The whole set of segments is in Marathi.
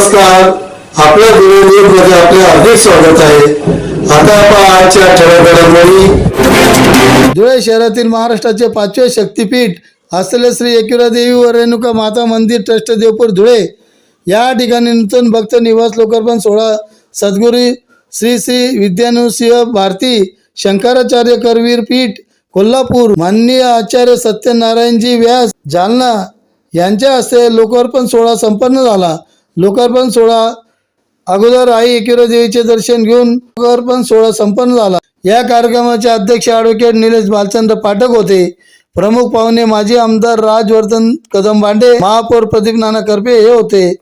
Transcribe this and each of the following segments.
नमस्कार. आपल्या न्यूजमध्ये आपले हार्दिक स्वागत आहे. आता आपण आजच्या ठळक धुळे शहरातील महाराष्ट्राचे पाचवे शक्तीपीठ असलेले श्री एकुरा देवी व रेणुका माता मंदिर ट्रस्ट देवपूर धुळे. या ठिकाणी नूतन भक्त निवास लोकार्पण सोहळा सद्गुरू श्री श्री विद्यानुसिंह भारती शंकराचार्य करवीर पीठ कोल्हापूर. माननीय आचार्य सत्यनारायणजी व्यास जालना यांच्या हस्ते लोकार्पण सोहळा संपन्न झाला. लोकार्पण सोहळा. अगोदर आई एकविरा देवीचे दर्शन घेऊन लोकार्पण सोहळा संपन्न झाला. या कार्यक्रमाचे अध्यक्ष ॲडव्होकेट निलेश बालचंद्र पाठक होते. प्रमुख पाहुणे माजी आमदार राजवर्धन कदम बांडे महापौर प्रदीप नाना करपे हे होते.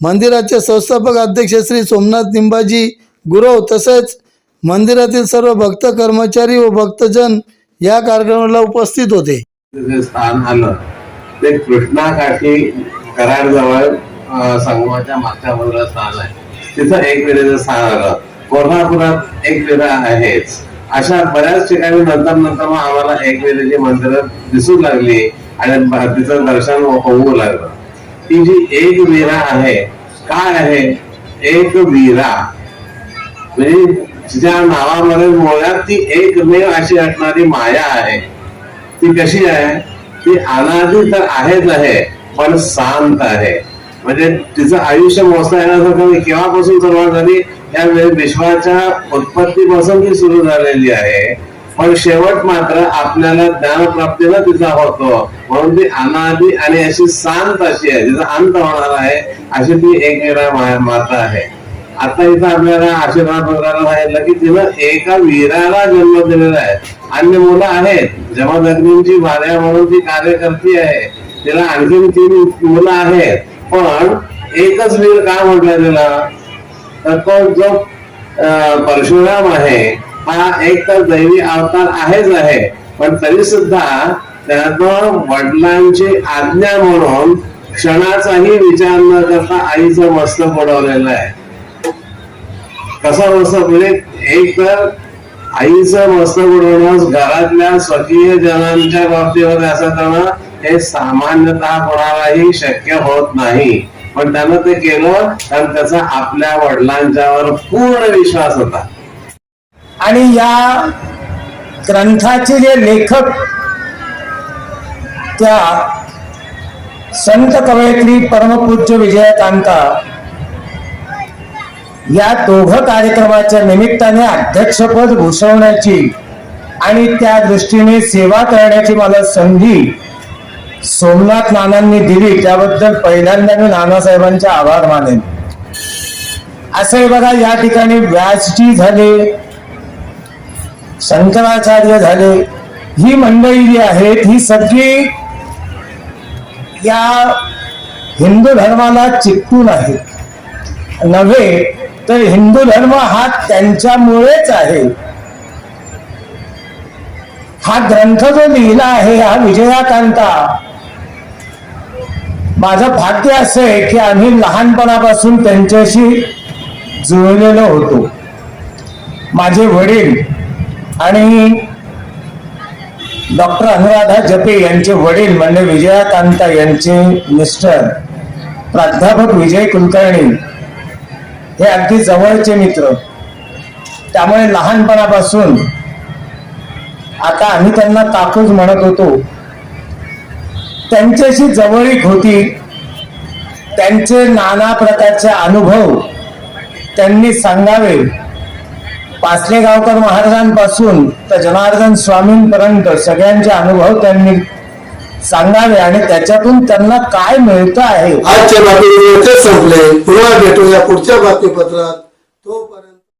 मंदिराचे संस्थापक अध्यक्ष श्री सोमनाथ निंबाजी गुरव तसेच मंदिरातील सर्व भक्त कर्मचारी व भक्तजन या कार्यक्रमाला उपस्थित होते. स्थान आलं ते कृष्णाकाठी कराडजवळ संगमाच्या मागच्या बाजूला स्थान आहे. तिथं एक वेळेचं स्थान आलं कोल्हापुरात एक वेळा आहेच. अशा बऱ्याच ठिकाणी नंतर नंतर मग आम्हाला एक वेळेची मंदिरं दिसू लागली आणि तिचं दर्शन हो- होऊ लागलं. ती जी एक वीरा आहे काय आहे? एक वीरा. म्हणजे तिच्या नावामध्ये मुळात ती एकमेव अशी असणारी माया आहे. ती कशी आहे? ती अनादी तर आहेच आहे पण शांत आहे. म्हणजे तिचं आयुष्य मोजता येण्यासारखं केव्हापासून सुरुवात झाली या विश्वाच्या उत्पत्तीपासून ती सुरू झालेली आहे. पण शेवट मात्र आपल्याला ज्ञानप्राप्तीला तिचा होतो. म्हणून ती अनादी आणि अशी शांत अशी आहे तिचा अंत होणार आहे अशी ती एक माता आहे. आता इथं आपल्याला आशीर्वाद बघायला सांगितलं की तिनं एका वीराला जन्म दिलेला आहे. अन्य मुलं आहेत. जमादग्नींची भार्या म्हणून ती कार्य करते आहे. तिला आणखीन तीन मुलं आहेत. पण एकच वीर का म्हटलं तिला तर तो जो परशुराम आहे हा एक तर दैवी अवतार आहेच आहे. पण तरी सुद्धा त्यानं वडिलांची आज्ञा म्हणून क्षणाचाही विचार न करता आईचं मस्त उडवलेलं आहे. कसं मस्त म्हणजे एक तर आईचं मस्त बुडवणं घरातल्या स्वकीय जनांच्या बाबतीमध्ये असं करणं हे सामान्यतः कोणालाही शक्य होत नाही. पण त्यानं ते केलं कारण त्याचा आपल्या वडिलांच्यावर पूर्ण विश्वास होता. आणि या ग्रंथाचे जे लेखक त्या संत कवयत्री परमपूज्य विजयकांता या दोघं कार्यक्रमाच्या निमित्ताने अध्यक्षपद भूषवण्याची आणि त्या दृष्टीने सेवा करण्याची मला संधी सोमनाथ नानांनी दिली त्याबद्दल पहिल्यांदा मी नानासाहेबांचे आभार मानेन. असं बघा या ठिकाणी व्यासजी झाले शंकराचार्य झाले ही मंडळी जी आहेत ही सगळी या हिंदू धर्माला चिकटून आहे नव्हे तर हिंदू धर्म हा त्यांच्यामुळेच आहे. हा ग्रंथ जो लिहिला आहे हा विजयाकांता. माझं भाग्य असं आहे की आम्ही लहानपणापासून त्यांच्याशी जुळलेलो होतो. माझे वडील आणि डॉक्टर अनुराधा जपे यांचे वडील म्हणजे विजयाकांता यांचे मिस्टर प्राध्यापक विजय कुलकर्णी हे अगदी जवळचे मित्र. त्यामुळे लहानपणापासून आता आम्ही त्यांना काकूच म्हणत होतो. त्यांच्याशी जवळीक होती. त्यांचे नाना प्रकारचे अनुभव त्यांनी सांगावे. पासलेगावकर महाराजांपासून तर जनार्दन स्वामींपर्यंत सगळ्यांचे अनुभव त्यांनी सांगावे आणि त्याच्यातून त्यांना काय मिळतं आहे? आजच्या बातमीपत्र संपले. पुन्हा भेटूया पुढच्या बातमीपत्रात.